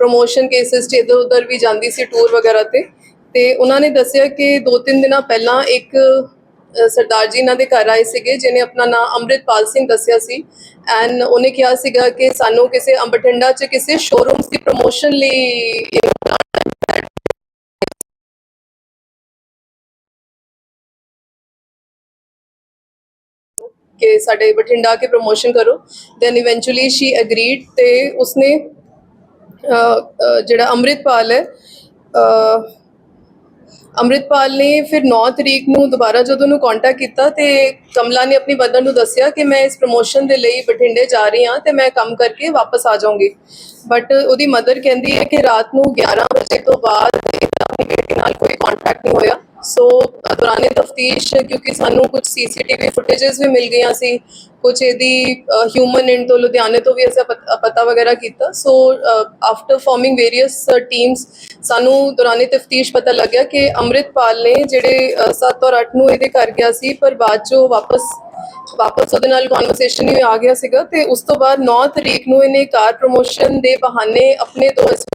Promotion cases 'ਚ ਇੱਧਰ ਉੱਧਰ ਵੀ ਜਾਂਦੀ ਸੀ ਟੂਰ ਵਗੈਰਾ ਤੇ। ਤੇ ਉਹਨਾਂ ਨੇ ਦੱਸਿਆ ਕਿ ਦੋ ਤਿੰਨ ਦਿਨਾਂ ਪਹਿਲਾਂ ਇੱਕ ਸਰਦਾਰ ਜੀ ਇਹਨਾਂ ਦੇ ਘਰ ਆਏ ਸੀਗੇ ਜਿਨੇ ਆਪਣਾ ਨਾਮ ਅੰਮ੍ਰਿਤਪਾਲ ਸਿੰਘ ਦੱਸਿਆ ਸੀ। ਐਂਡ ਉਹਨੇ ਕਿਹਾ ਸੀਗਾ ਕਿ ਸਾਨੂੰ ਕਿਸੇ ਅੰਬਠਿੰਡਾ 'ਚ ਕਿਸੇ ਸ਼ੋਰੂਮਸ ਦੀ ਪ੍ਰੋਮੋਸ਼ਨ ਲਈ ਕਿ ਸਾਡੇ ਬਠਿੰਡਾ ਕੇ ਪ੍ਰੋਮੋਸ਼ਨ ਕਰੋ। ਦੈਨ ਇਵੈਂਚੁਅਲੀ ਸ਼ੀ ਐਗਰੀਡ ਤੇ ਉਸਨੇ ਜਿਹੜਾ ਅੰਮ੍ਰਿਤਪਾਲ ਹੈ ਅੰਮ੍ਰਿਤਪਾਲ ਨੇ ਫਿਰ 9 ਤਰੀਕ ਨੂੰ ਦੁਬਾਰਾ ਜਦੋਂ ਉਹਨੂੰ ਕੰਟੈਕਟ ਕੀਤਾ ਤੇ ਕਮਲਾ ਨੇ ਆਪਣੀ ਮਦਰ ਨੂੰ ਦੱਸਿਆ ਕਿ ਮੈਂ ਇਸ ਪ੍ਰੋਮੋਸ਼ਨ ਦੇ ਲਈ ਬਠਿੰਡੇ ਜਾ ਰਹੀ ਹਾਂ ਤੇ ਮੈਂ ਕੰਮ ਕਰਕੇ ਵਾਪਸ ਆ ਜਾਊਂਗੀ। ਬਟ ਉਹਦੀ ਮਦਰ ਕਹਿੰਦੀ ਹੈ ਕਿ ਰਾਤ ਨੂੰ 11 ਵਜੇ ਤੋਂ ਬਾਅਦ ਇਹਦਾ ਆਪਣੀ ਬੇਟੀ ਨਾਲ ਕੋਈ ਕੰਟੈਕਟ ਨਹੀਂ ਹੋਇਆ। ਸੋ ਦੌਰਾਨੇ ਤਫਤੀਸ਼ ਕਿਉਂਕਿ ਸਾਨੂੰ ਕੁਝ ਸੀਸੀਟੀਵੀ ਫੁਟੇजेस ਵੀ ਮਿਲ ਗਈਆਂ ਸੀ, ਕੁਝ ਇਹਦੀ ਹਿਊਮਨ ਐਂਡ ਤੋਂ ਲੁਧਿਆਣੇ ਤੋਂ ਵੀ ਅਸੀਂ ਪਤਾ ਵਗੈਰਾ ਕੀਤਾ। So after forming various teams ਸਾਨੂੰ ਦੌਰਾਨੇ ਤਫਤੀਸ਼ ਪਤਾ ਲੱਗਿਆ ਕਿ ਅੰਮ੍ਰਿਤਪਾਲ ਨੇ ਜਿਹੜੇ 7 ਔਰ 8 ਨੂੰ ਇਹਦੇ ਘਰ ਗਿਆ ਸੀ, ਪਰ ਬਾਅਦ ਚੋਂ ਵਾਪਸ ਵਾਪਸ ਉਹਦੇ ਨਾਲ ਕਨਵਰਸੇਸ਼ਨ ਹੀ ਆ ਗਿਆ ਸੀਗਾ ਤੇ ਉਸ ਤੋਂ ਬਾਅਦ 9 ਤਰੀਕ ਨੂੰ ਇਹਨੇ ਕਾਰ ਪ੍ਰੋਮੋਸ਼ਨ ਦੇ ਬਹਾਨੇ ਆਪਣੇ ਦੋਸਤ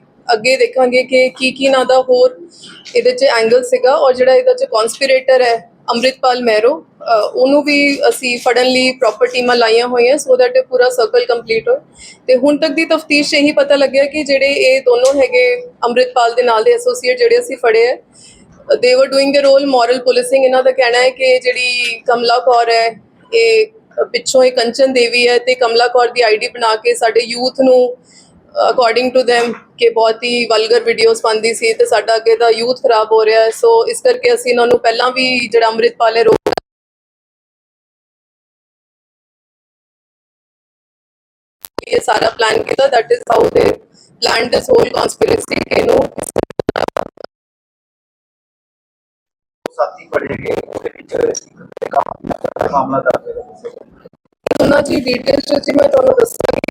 ਅੱਗੇ ਦੇਖਾਂਗੇ ਕਿ ਕੀ ਕੀ ਇਹਨਾਂ ਦਾ ਹੋਰ ਇਹਦੇ 'ਚ ਐਂਗਲ ਸੀਗਾ ਔਰ ਜਿਹੜਾ ਇਹਦੇ 'ਚ ਕਨਸਪੀਰੇਟਰ ਹੈ ਅੰਮ੍ਰਿਤਪਾਲ ਮਹਿਰੋ ਉਹਨੂੰ ਵੀ ਅਸੀਂ ਫੜਨ ਲਈ ਪ੍ਰੋਪਰ ਟੀਮਾਂ ਲਾਈਆਂ ਹੋਈਆਂ ਸੋ ਦੈਟ ਇਹ ਪੂਰਾ ਸਰਕਲ ਕੰਪਲੀਟ ਹੋਏ। ਤੇ ਹੁਣ ਤੱਕ ਦੀ ਤਫਤੀਸ਼ ਇਹੀ ਪਤਾ ਲੱਗਿਆ ਕਿ ਜਿਹੜੇ ਇਹ ਦੋਨੋਂ ਹੈਗੇ ਅੰਮ੍ਰਿਤਪਾਲ ਦੇ ਨਾਲ ਦੇ ਐਸੋਸੀਏਟ ਜਿਹੜੇ ਅਸੀਂ ਫੜੇ ਹੈ they were doing a role moral policing ਇਹਨਾਂ ਦਾ ਕਹਿਣਾ ਹੈ ਕਿ ਜਿਹੜੀ ਕਮਲਾ ਕੌਰ ਹੈ, ਇਹ ਪਿੱਛੋਂ ਇਹ ਕੰਚਨ ਦੇਵੀ ਹੈ ਤੇ ਕਮਲਾ ਕੌਰ ਦੀ ਆਈਡੀ ਬਣਾ ਕੇ ਸਾਡੇ ਯੂਥ ਨੂੰ ਅਕੋਰਡਿੰਗ ਟੂ them ਕਿ ਬਹੁਤ ਹੀ ਵਲਗਰ ਵੀਡੀਓਜ਼ ਪਾਉਂਦੀ ਸੀ ਤੇ ਸਾਡਾ ਅੱਗੇ ਦਾ ਯੂਥ ਖਰਾਬ ਹੋ ਰਿਹਾ ਹੈ। ਸੋ ਇਸ ਕਰਕੇ ਅਸੀਂ ਇਹਨਾਂ ਨੂੰ ਪਹਿਲਾਂ ਵੀ ਜਿਹੜਾ ਅੰਮ੍ਰਿਤਪਾਲ ਹੈ ਰੋਕ ਇਹ ਸਾਰਾ ਪਲਾਨ ਕੀਤਾ। That is how they plan this whole conspiracy ਕਿ ਨੂੰ ਸਾਥੀ ਗਏ ਉਹਦੇ ਵਿੱਚ ਕੰਮ ਮਾਮਲਾ ਦਰਜ ਹੈ ਉਹਨਾਂ ਦੀ ਡਿਟੇਲ ਮੈਂ ਤੁਹਾਨੂੰ ਦੱਸਾਂਗੀ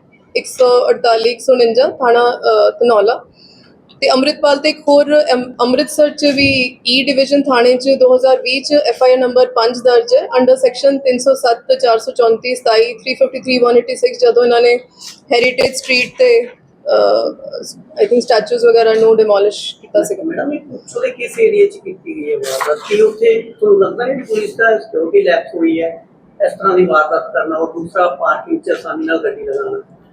148 149 ਥਾਣਾ ਅ, ਧਨੌਲਾ ਤੇ ਅੰਮ੍ਰਿਤਪਾਲ ਤੇ ਇੱਕ ਹੋਰ ਅਮ- ਅੰਮ੍ਰਿਤਸਰ ਚ ਵੀ e ਈ ਡਿਵੀਜ਼ਨ ਥਾਣੇ ਚ 2020 ਚ ਐਫ ਆਈ ਆਰ ਨੰਬਰ 5 ਦਰਜ ਹੈ। ਅੰਡਰ ਸੈਕਸ਼ਨ 307 434 27 353 186 ਜਦੋਂ ਇਹਨਾਂ ਨੇ ਹੈਰੀਟੇਜ ਸਟਰੀਟ ਤੇ ਆਈ ਥਿੰਕ ਸਟੈਚੂਜ਼ ਵਗੈਰਾ ਨੂੰ ਡਿਮੋਲਿਸ਼ ਕੀਤਾ ਸੀਗਾ। ਮੈਡਮ ਇਹ ਪੁੱਛੋ ਦੇ ਕਿਸ ਏਰੀਆ ਚ ਕੀਤੀ ਗਈ ਹੈ ਵਾਰਦਾਤ? ਕੀ ਉੱਥੇ ਤੁਹਾਨੂੰ ਲੱਗਦਾ ਨਹੀਂ ਕਿ ਪੁਲਿਸ ਦਾ ਸਿਕਿਉਰਿਟੀ ਲੈਪਸ ਹੋਈ ਹੈ? ਇਸ ਤਰ੍ਹਾਂ ਦੀ ਵਾਰਦਾਤ ਕਰਨਾ ਔਰ ਦੂਸਰਾ ਪਾਰਕਿੰਗ ਚ ਆਸਾਨੀ ਨਾਲ ਗੱਡੀ ਲਗਾਉਣਾ?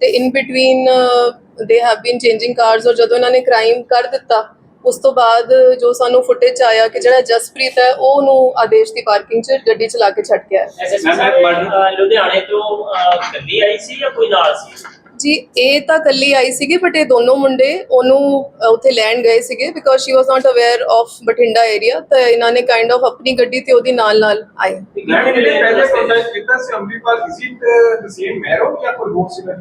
ਤੇ in between they have been changing cars ਔਰ ਜਦੋਂ ਇਹਨਾਂ ਨੇ ਕ੍ਰਾਈਮ ਕਰ ਦਿੱਤਾ ਉਸ ਤੋਂ ਬਾਅਦ ਜੋ ਸਾਨੂੰ ਫੁਟੇਜ ਆਇਆ ਕਿ ਜਿਹੜਾ ਜਸਪ੍ਰੀਤ ਹੈ ਉਹ ਉਹਨੂੰ ਆਦੇਸ਼ ਦੀ ਪਾਰਕਿੰਗ 'ਚ ਗੱਡੀ ਚਲਾ ਕੇ ਛੱਡ ਗਿਆ ਐਸਐਸਪੀ ਸਾਹਿਬ ਲੁਧਿਆਣੇ ਤੋਂ ਅਹ, ਆਈ ਸੀ ਜਾਂ ਕੋਈ ਨਾਲ ਸੀ? ਜੀ ਇਹ ਤਾਂ ਕੱਲੀ ਆਈ ਸੀਗੀ ਬਟ ਇਹ ਦੋਨੋਂ ਮੁੰਡੇ ਉਹਨੂੰ ਉੱਥੇ ਲੈਣ ਗਏ ਸੀਗੇ because she was not aware of Bathinda area ਤਾਂ ਇਹਨਾਂ ਨੇ ਕਾਈਂਡ ਆਫ ਆਪਣੀ ਗੱਡੀ ਤੇ ਉਹਦੀ ਨਾਲ ਨਾਲ ਆਏ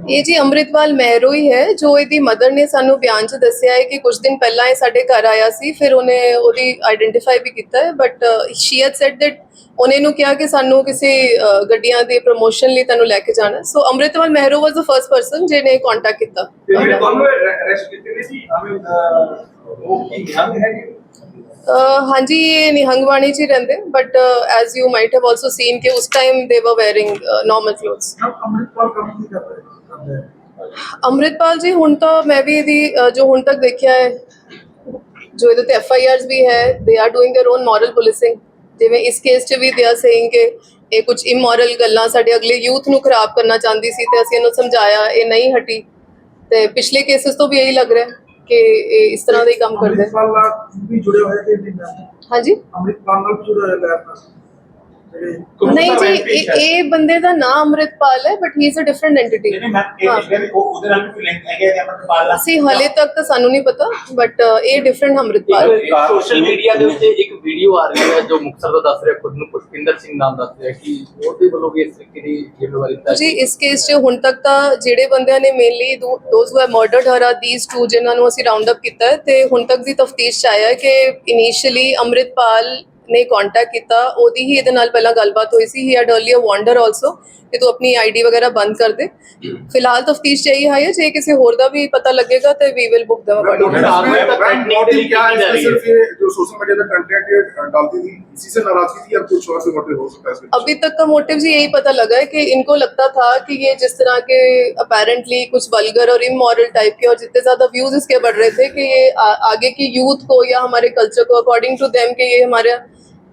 ਇਹ ਜੀ ਅੰਮ੍ਰਿਤਪਾਲ ਮਹਿਰੋ ਹੀ ਹੈ ਜੋ ਇਹਦੀ ਮਦਰ ਨੇ ਸਾਨੂੰ ਬਿਆਨ 'ਚ ਦੱਸਿਆ ਹੈ ਕਿ ਕੁਝ ਦਿਨ ਪਹਿਲਾਂ ਇਹ ਸਾਡੇ ਘਰ ਆਇਆ ਸੀ ਫਿਰ ਉਹਨੇ ਉਹਦੀ ਆਈਡੈਂਟੀਫਾਈ ਵੀ ਕੀਤਾ ਹੈ but she had said that ਉਹਨੇ ਨੂੰ ਕਿਹਾ ਕਿ ਸਾਨੂੰ ਕਿਸੇ ਗੱਡੀਆਂ ਦੇ ਪ੍ਰੋਮੋਸ਼ਨ ਲਈ ਤੈਨੂੰ ਲੈ ਕੇ ਜਾਣਾ so Amritpal Mehron was the first person ਜਿਹਨੇ ਕੰਟੈਕਟ ਕੀਤਾ ਤੇ ਜਿਹੜੇ ਦੋਨੋਂ ਅਰੈਸਟ ਕੀਤੇ ਨੇ ਸੀ ਆਵੇਂ ਉਹ ਕੀ ਧਿਆਨ ਹੈ ਅ, ਹਾਂਜੀ ਇਹ ਨਿਹੰਗਵਾਣੀ 'ਚ ਹੀ ਰਹਿੰਦੇ but as you might have also seen ਕਿ ਉਸ ਟਾਈਮ ਦੇ ਵਰ ਵੇਅਰਿੰਗ ਨਾਰਮਲ ਕਲੋਥਸ ਅਮਰਿਤਪਾਲ ਕੰਮ ਕੀ ਕਰ ਰਹੇ ਅੰਮ੍ਰਿਤਪਾਲ ਜੀ ਹੁਣ ਤਾਂ ਮੈਂ ਵੀ ਇਹਦੀ ਅ, ਜੋ ਹੁਣ ਤੱਕ ਦੇਖਿਆ ਹੈ ਜੋ ਇਹਦੇ ਤੇ ਐਫ ਆਈ ਆਰਸ ਵੀ ਹੈ they are doing their own moral policing ਜਿਵੇਂ ਇਸ ਕੇਸ 'ਚ ਵੀ ਦੇ ਆਰ ਸੇਇੰਗ ਕਿ ਇਹ ਕੁਝ ਇਮੋਰਲ ਗੱਲਾਂ ਸਾਡੇ ਅਗਲੇ ਯੂਥ ਨੂੰ ਖਰਾਬ ਕਰਨਾ ਚਾਹੁੰਦੀ ਸੀ ਤੇ ਅਸੀਂ ਇਹਨੂੰ ਸਮਝਾਇਆ ਇਹ ਨਹੀਂ ਹਟੀ। ਤੇ ਪਿਛਲੇ ਕੇਸਸ ਤੋਂ ਵੀ ਇਹੀ ਲੱਗ ਰਿਹਾ ਕਿ ਇਹ ਇਸ ਤਰ੍ਹਾਂ ਦੇ ਹੀ ਕੰਮ ਕਰਦੇ। ਹਾਂਜੀ? ਅਮਰਿਤਪਾਲ ਨਾਲ ਵੀ ਜੁੜੇ ਹੋਏ ਲੈਬ ਨਾਲ? ਨਹੀਂ ਜੀ ਇਹ ਇਹ ਬੰਦੇ ਦਾ ਨਾਮ ਅੰਮ੍ਰਿਤਪਾਲ ਹੈ but he. Is a different entity ਉਹਦੇ ਨਾਲ ਵੀ ਲਿੰਕ ਹੈਗੇ ਆ ਅਮਰਪਾਲ ਨਾਲ। ਅਸੀਂ ਹਲੇ ਤੱਕ ਤਾਂ ਸਾਨੂੰ ਨਹੀਂ ਪਤਾ ਬਟ ਇਹ ਡਿਫਰੈਂਟ ਅੰਮ੍ਰਿਤਪਾਲ। ਹੈ ਸੋਸ਼ਲ ਮੀਡੀਆ ਦੇ ਉੱਤੇ ਇੱਕ ਵੀਡੀਓ ਆ ਰਹੀ ਹੈ ਜੋ ਮੁਕਤਸਰ ਦਾ ਦੱਸ ਰਿਹਾ ਖੁਦ ਨੂੰ ਪੁਸ਼ਪਿੰਦਰ ਸਿੰਘ ਨਾਮ ਦੱਸ ਰਿਹਾ ਕਿ ਉਹਦੇ ਵੱਲੋਂ ਵੀ ਇਸ ਤਰੀਕੇ ਦੀ ਜ਼ਿੰਮੇਵਾਰੀ ਤੈਅ ਜੀ ਇਸ ਕੇਸ 'ਚ ਹੁਣ ਤੱਕ ਤਾਂ ਜਿਹੜੇ ਬੰਦਿਆਂ ਨੇ mainly those who have murdered her are these two ਜਿਨ੍ਹਾਂ ਨੂੰ ਅਸੀਂ ਰਾਉਂਡ ਅਪ ਕੀਤਾ ਹੈ ਤੇ ਹੁਣ ਤੱਕ ਦੀ ਤਫਤੀਸ਼ 'ਚ ਆਇਆ ਹੈ ਕਿ ਇਨੀਸ਼ੀਅਲੀ ਅੰਮ੍ਰਿਤਪਾਲ ਨੇ ਕੰਟੈਕਟ ਕੀਤਾ ਉਹਦੀ ਹੀ ਇਹਦੇ ਨਾਲ ਪਹਿਲਾਂ ਗੱਲਬਾਤ ਹੋਈ ਸੀ he had earlier wonder also ਕਿ ਤੂੰ ਆਪਣੀ ਆਈਡੀ ਵਗੈਰਾ ਬੰਦ ਕਰ ਦੇ ਫਿਲਹਾਲ ਤਫਤੀਸ਼ 'ਚ ਇਹੀ ਹੈ ਜੇ ਕਿਸੇ ਹੋਰ ਦਾ ਵੀ ਪਤਾ ਲੱਗੇਗਾ ਤੇ we will book them madam, सामने तक threatening मोटिव तरीके क्या की है जा इसमें रही है। सिर्फ ये जो सोशल मीडिया पे कंटेंट ये डालती थी इसी से नाराजगी थी या कुछ और से मोटिव हो सकता है इसमें अभी तक का मोटिव जी यही पता लगा है कि इनको लगता था कि ये जिस तरह के अपेरेंटली कुछ वल्गर और इमोरल टाइप के और जितने ज्यादा व्यूज इसके बढ़ रहे थे कि ये आ, आगे की यूथ को या हमारे कल्चर को अकॉर्डिंग टू देम कि ये हमारे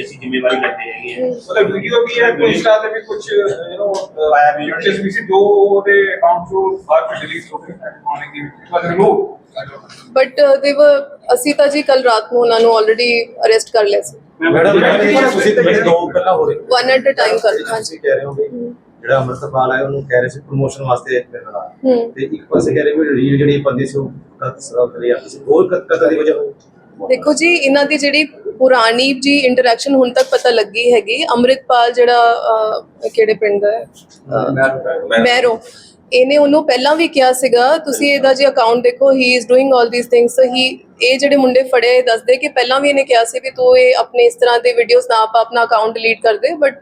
ਅਸੀਂ ਜ਼ਿੰਮੇਵਾਰੀ ਬਟ ਦੇ ਵਰ ਅਸੀਂ ਤਾਂ ਜੀ ਕੱਲ ਰਾਤ ਨੂੰ ਉਹਨਾਂ ਨੂੰ ਆਲਰੇਡੀ ਅਰੈਸਟ ਕਰ ਲਿਆ ਸੀ। ਮੈਡਮ ਤੁਸੀਂ ਤਾਂ ਦੋ ਪਹਿਲਾਂ ਹੋ ਰਹੇ ਵਨ ਐਟ ਅ ਟਾਈਮ ਕਰ ਹਾਂਜੀ ਕਹਿ ਰਹੇ ਹੋ। ਜਿਹੜਾ ਅੰਮ੍ਰਿਤਪਾਲ ਹੈ ਉਹਨੂੰ ਕਹਿ ਰਹੇ ਸੀ ਪ੍ਰੋਮੋਸ਼ਨ ਵਾਸਤੇ ਤੇ ਇੱਕ ਪਾਸੇ ਕਹਿ ਰਹੇ ਵੀ ਰੀਲ ਜਿਹੜੀ ਬੰਦੀ ਸੀ ਉਹ ਗਲਤ ਸਰਾਲ ਕਰੀ ਜਾਂਦੀ ਸੀ। ਹੋਰ ਕ- ਕਤਲ ਦੀ ਵਜ੍ਹਾ ਦੇਖੋ ਜੀ ਇਹਨਾਂ ਦੀ ਜਿਹੜੀ ਪੁਰਾਣੀ ਜੀ ਇੰਟਰੈਕਸ਼ਨ ਹੁਣ ਤੱਕ ਪਤਾ ਲੱਗੀ ਹੈਗੀ। ਅੰਮ੍ਰਿਤਪਾਲ ਜਿਹੜਾ ਕਿਹੜੇ ਪਿੰਡ ਦਾ ਹੈ? ਮੈਰੋ ਇਹਨੇ ਉਹਨੂੰ ਪਹਿਲਾਂ ਵੀ ਕਿਹਾ ਸੀਗਾ ਤੁਸੀਂ ਇਹਦਾ ਜੀ ਅਕਾਊਂਟ ਦੇਖੋ he is doing 올 these things ਹੀ ਇਹ ਜਿਹੜੇ ਮੁੰਡੇ ਫੜੇ ਦੱਸਦੇ ਕਿ ਪਹਿਲਾਂ ਵੀ ਇਹਨੇ ਕਿਹਾ ਸੀ ਵੀ ਤੂੰ ਇਹ ਆਪਣੇ ਇਸ ਤਰ੍ਹਾਂ ਦੇ ਵੀਡੀਓਜ਼ ਨਾ ਪਾ ਆਪਣਾ ਅਕਾਊਂਟ ਡਿਲੀਟ ਕਰ ਦੇ। ਬਟ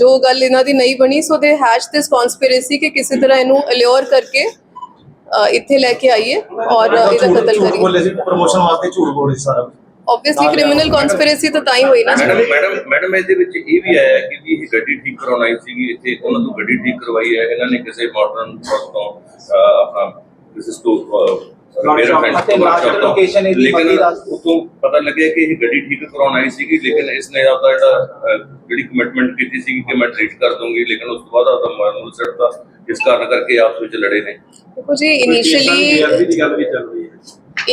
ਜੋ ਗੱਲ ਇਹਨਾਂ ਦੀ ਨਹੀਂ ਬਣੀ ਸੋ ਦੇ ਹੈਸ਼ ਦਿਸ ਕਨਸਪੀਰੇਸੀ ਕਿ ਕਿਸੇ ਤਰ੍ਹਾਂ ਇਹਨੂੰ ਅਲਿਓਰ ਕਰਕੇ ਇੱਥੇ ਲੈ ਕੇ ਆਈਏ ਔਰ ਇਹਦਾ ਕਤਲ ਝੂਠ ਕਰੀਏ। ਬੋਲੇ ਸੀ ਪ੍ਰੋਮੋਸ਼ਨ ਵਾਸਤੇ ਝੂਠ ਬੋਲੇ ਸੀ ਸਾਰਾ ਆਬਵੀਅਸਲੀ ਕ੍ਰਿਮੀਨਲ ਕਨਸਪੀਰੇਸੀ ਤਾਂ ਤਾਂ ਹੀ ਹੋਈ ਨਾ। ਮੈਡਮ ਮੈਡਮ ਮੈਡਮ ਇਹਦੇ ਵਿੱਚ ਇਹ ਵੀ ਆਇਆ ਕਿ ਵੀ ਇਹ ਗੱਡੀ ਠੀਕ ਕਰਾਉਣ ਆਈ ਸੀਗੀ ਇੱਥੇ ਉਹਨਾਂ ਤੋਂ ਗੱਡੀ ਠੀਕ ਕਰਵਾਈ ਹੈ। ਇਹਨਾਂ ਨੇ ਕਿਸੇ ਮਾਡਰਨ ਤੋਂ ਅਹ, ਆਪਣਾ ਕਿਸੇ ਸਟੋਰ ਅਤੇ ਜਿਹੜੀ location ਇਹਦੀ ਬੰਦੀ ਦਾ- ਉਤੋਂ ਪਤਾ ਲੱਗਿਆ ਕਿ ਇਹ ਗੱਡੀ ਠੀਕ ਕਰਾਉਣ ਆਈ ਸੀਗੀ ਲੇਕਿਨ ਇਸਨੇ ਆਪਦਾ ਜਿਹੜਾ ਜਿਹੜੀ ਕਮਿਟਮੈਂਟ ਕੀਤੀ ਸੀਗੀ ਕਿ ਮੈਂ ਟ੍ਰੀਟ ਕਰ ਦੂੰਗੀ ਲੇਕਿਨ ਉਸ ਤੋਂ ਬਾਅਦ ਆਪਦਾ ਮਨ ਸੜਦਾ ਜਿਸ ਕਾਰਨ ਕਰਕੇ ਆਪਸ ਵਿੱਚ ਲੜੇ ਨੇ। ਦੇਖੋ ਜੀ ਇਨੀਸ਼ੀਅਲੀ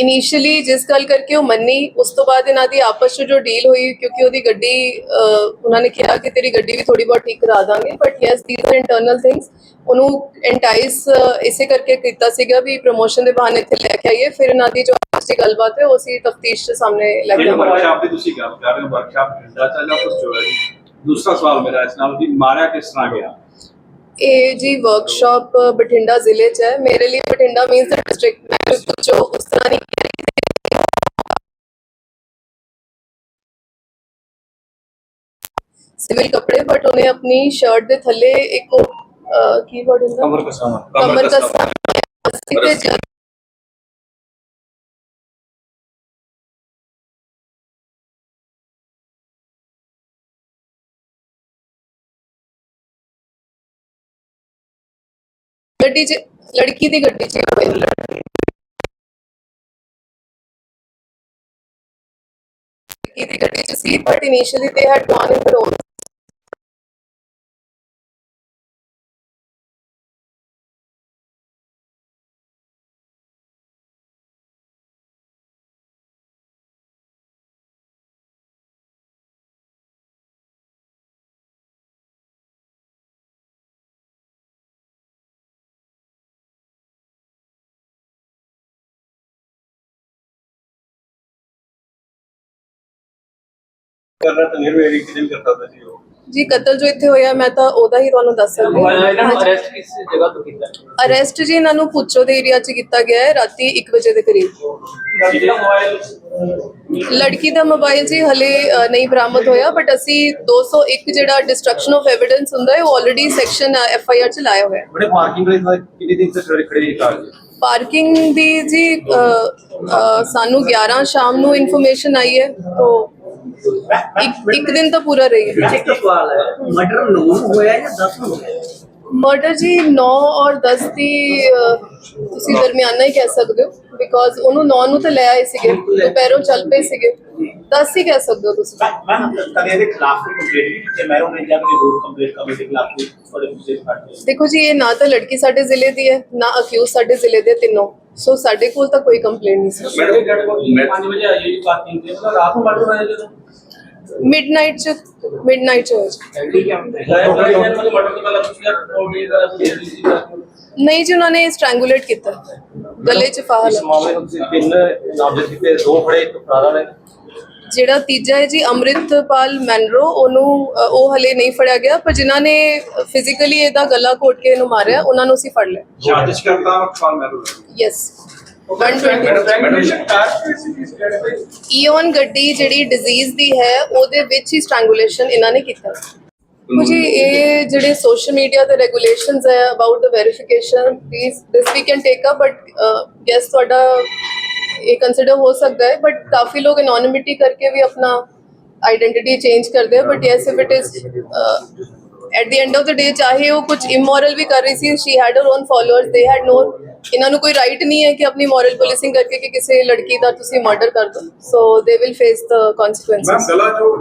ਇਨੀਸ਼ੀਅਲੀ ਜਿਸ ਗੱਲ ਕਰਕੇ ਉਹ ਮੰਨੀ ਉਸ ਤੋਂ ਬਾਅਦ ਇਹਨਾਂ ਦੀ ਆਪਸ 'ਚ ਜੋ ਡੀਲ ਹੋਈ ਕਿਉਂਕਿ ਉਹਦੀ ਗੱਡੀ ਉਹਨਾਂ ਨੇ ਕਿਹਾ ਕਿ ਤੇਰੀ ਗੱਡੀ ਵੀ ਥੋੜੀ ਬਹੁਤ ਠੀਕ ਕਰਾ ਦਾਂਗੇ but yes these are internal things ਉਹਨੂੰ ਐਂਟਾਈਸ ਇਸੇ ਕਰਕੇ ਕੀਤਾ ਸੀਗਾ ਵੀ ਪ੍ਰੋਮੋਸ਼ਨ ਦੇ ਬਹਾਨੇ ਇੱਥੇ ਲੈ ਕੇ ਆਈਏ। ਫਿਰ ਇਹਨਾਂ ਦੀ ਜੋ ਆਪਸ ਗੱਲਬਾਤ ਹੈ ਉਹ ਅਸੀਂ ਤਫਤੀਸ਼ ਦੇ ਸਾਹਮਣੇ ਲੈ ਕੇ ਆਵਾਂਗੇ। ਵਰਕਸ਼ਾਪ ਦੀ ਤੁਸੀਂ ਗੱਲ ਕਰ ਰਹੇ ਹੋ ਵਰਕਸ਼ਾਪ ਦਾ ਚੱਲਦਾ ਕੁਝ ਜੋ ਹੈ ਜੀ। ਦੂਸਰਾ ਸਵਾਲ ਮੇਰਾ ਇਸ ਨਾਲ ਵੀ ਮਾਰਿਆ ਕਿਸ ਤਰ੍ਹਾਂ ਗਿਆ? ਇਹ ਜੀ ਵਰਕਸ਼ਾਪ ਬਠਿੰਡਾ ਜ਼ਿਲ੍ਹੇ 'ਚ ਹੈ। ਮੇਰੇ ਲਈ ਬਠਿੰਡਾ ਮੀਨਸ ਡਿਸਟ੍ਰਿਕਟ ਮੈਂ ਕੁਝ ਉਸ ਤਰ੍ਹਾਂ ਨਹੀਂ ਕਹਿ ਰਹੀ ਸਿਵਲ ਕੱਪੜੇ ਬਟ ਉਹਨੇ ਆਪਣੀ ਸ਼ਰਟ ਦੇ ਥੱਲੇ ਇੱਕ ਕੀ ਵਰਡ ਹੁੰਦਾ? ਕਮਰ ਕਸਾਵਾਂ ਕਮਰ ਕਸਾ ਤੇ ਗੱਡੀ 'ਚ, ਲੜਕੀ ਦੀ ਗੱਡੀ 'ਚ। ਹੋਇਆ ਲੜਕੀ ਦੀ ਗੱਡੀ 'ਚ ਸੀ but initially they had gone in the road ਕਰਨਾ ਤਾਂ ਨਿਰਵੇਰੀ ਕਿਤੇ ਵੀ ਕਰਦਾ ਸੀ ਉਹ। ਜੀ ਕਤਲ ਜੋ ਇੱਥੇ ਹੋਇਆ ਮੈਂ ਤਾਂ ਉਹਦਾ ਹੀ ਤੁਹਾਨੂੰ ਦੱਸ ਸਕਦੀ ਇਹਨਾਂ ਨੂੰ ਹਾਂ ਅਰੈਸਟ ਕਿਸ ਜਗ੍ਹਾ ਤੋਂ ਕੀਤਾ? ਅਰੈਸਟ ਜੀ ਇਹਨਾਂ ਨੂੰ ਪੁੱਛੋ ਦੇ ਏਰੀਆ 'ਚ ਕੀਤਾ ਗਿਆ ਹੈ ਰਾਤੀ 1 ਵਜੇ ਦੇ ਕਰੀਬ। ਲੜਕੀ ਦਾ ਮੋਬਾਈਲ ਜੀ ਹਲੇ ਨਹੀਂ ਬਰਾਮਦ ਹੋਇਆ ਬਟ ਅਸੀਂ 201 ਜਿਹੜਾ ਡਿਸਟਰਕਸ਼ਨ ਆਫ ਐਵੀਡੈਂਸ ਹੁੰਦਾ ਹੈ ਉਹ already section F I R 'ਚ ਲਾਇਆ ਹੋਇਆ ਹੈ। ਬੜੇ ਪਾਰਕਿੰਗ ਲਈ ਕਿੰਨੇ ਦਿਨ ਸੇ ਖੜੇ ਕਾਰ ਜੀ? ਪਾਰਕਿੰਗ ਦੀ ਜੀ ਸਾਨੂੰ 11 ਸ਼ਾਮ ਨੂੰ ਇਨਫੋਰਮੇਸ਼ਨ ਆਈ ਹੈ ਤੋਂ ਇੱਕ ਇੱਕ ਦਿਨ ਤਾਂ ਪੂਰਾ ਰਹੀ ਹੈ। ਇੱਕ ਸਵਾਲ ਹੈ ਮਰਡਰ ਨੂੰ ਹੋਇਆ ਜਾਂ 10 ਨੂੰ ਹੋਇਆ? ਮਰਡਰ ਜੀ 9 ਔਰ 10 ਦੀ ਤੁਸੀਂ ਦਰਮਿਆਨਾ ਹੀ ਕਹਿ ਸਕਦੇ ਹੋ ਬਿਕੋਜ਼ ਉਹਨੂੰ 9 ਨੂੰ ਤਾਂ ਲੈ ਆਏ ਸੀਗੇ ਦੁਪਹਿਰੋਂ ਚੱਲ ਪਏ ਸੀਗੇ। 10 ਹੀ ਕਹਿ ਸਕਦੇ ਹੋ ਤੁਸੀਂ ਮੈਮ ਕਦੇ ਇਹਦੇ ਖਿਲਾਫ ਕੋਈ ਕੰਪਲੇਂਟ ਨਹੀਂ ਕੀਤੀ ਮੈਰੋਂ ਨੇ ਜਾਂ ਕੋਈ ਹੋਰ ਕੰਪਲੇਂਟ ਕਰਨ ਦੇ ਖਿਲਾਫ ਕੋਈ ਤੁਹਾਡੇ ਪਿੱਛੇ ਫੜ ਦੇਖੋ ਜੀ ਇਹ ਨਾ ਤਾਂ ਲੜਕੀ ਸਾਡੇ ਜ਼ਿਲ੍ਹੇ ਦੀ ਹੈ ਨਾ ਅਕਿਊਜ਼ ਸਾਡੇ ਜ਼ਿਲ੍ਹੇ ਦੇ ਤਿੰਨੋਂ ਸੋ ਸਾਡੇ ਕੋਲ ਤਾਂ ਕੋਈ ਕੰਪਲੇਂਟ ਨਹੀਂ ਸੀ ਮੈਡਮ ਮੈਂ 5 ਵਜੇ ਆਈ ਹੈ ਪਾਰਕਿੰਗ ਤੇ ਮਤਲਬ ਰਾਤ ਨੂੰ ਮਰਡਰ ਹੋਇਆ ਜਦੋਂ ਮਿਡਨਾਈਟ ਚ ਮਿਡਨਾਈਟ ਚ ਹੋਇਆ ਜੀ। ਠੀਕ ਹੈ ਮਤਲਬ ਮਰਡਰ ਤੋਂ ਪਹਿਲਾਂ ਤੁਸੀਂ ਟੋਲੀ ਦਾ ਸੀ ਨਹੀਂ ਜੀ ਉਹਨਾਂ ਨੇ ਸਟ੍ਰੈਂਗੂਲੇਟ ਕੀਤਾ ਜਿਹੜਾ ਤੀਜਾ ਹੈ ਜੀ ਅੰਮ੍ਰਿਤਪਾਲ ਮੈਨਰੋ ਉਹਨੂੰ ਉਹ ਹਲੇ ਨਹੀਂ ਫੜਿਆ ਗਿਆ ਪਰ ਜਿਨ੍ਹਾਂ ਨੇ ਫਿਜ਼ੀਕਲੀ ਇਹਦਾ ਗਲਾ ਘੋਟ ਕੇ ਇਹਨੂੰ ਮਾਰਿਆ ਉਹਨਾਂ ਨੂੰ ਅਸੀਂ ਫੜ ਲਿਆ। ਸਾਜ਼ਿਸ਼ ਕਰਤਾ ਵਕਫਾਲ ਮੈਰੂ ਯੈਸ 120 ਮੈਡਮ ਕਾਰ ਸੀ ਇਸ ਜਿਹੜੇ ਤੇ ਈਓਨ ਗੱਡੀ ਜਿਹੜੀ ਡਿਜ਼ੀਜ਼ ਦੀ ਹੈ ਉਹਦੇ ਵਿੱਚ ਹੀ ਸਟ੍ਰੈਂਗੂਲੇਸ਼ਨ ਇਹਨਾਂ ਨੇ ਕੀਤਾ। ਮੁਝੇ ਇਹ ਜਿਹੜੇ ਸੋਸ਼ਲ ਮੀਡੀਆ ਦੇ ਰੈਗੂਲੇਸ਼ਨਸ ਹੈ about the verification please this we can take up but yes ਤੁਹਾਡਾ ये कंसिडर हो सकता है बट काफ़ी लोग इनॉनमिटी करके भी अपना आइडेंटिटी चेंज करते हैं but yes if it is at the end of the day चाहे वो कुछ इमोरल भी कर रही थी she had her own followers they had no ਇਹਨਾਂ ਨੂੰ ਕੋਈ ਰਾਈਟ ਨਹੀਂ ਹੈ ਕਿ ਆਪਣੀ ਮੋਰਲ ਪੁਲਿਸਿੰਗ ਕਰਕੇ ਕਿ ਕਿਸੇ ਲੜਕੀ ਦਾ ਤੁਸੀਂ ਮਰਡਰ ਕਰ ਦੋ ਸੋ they will face the consequences ਮੈਂ ਗਲਾ ਜੋ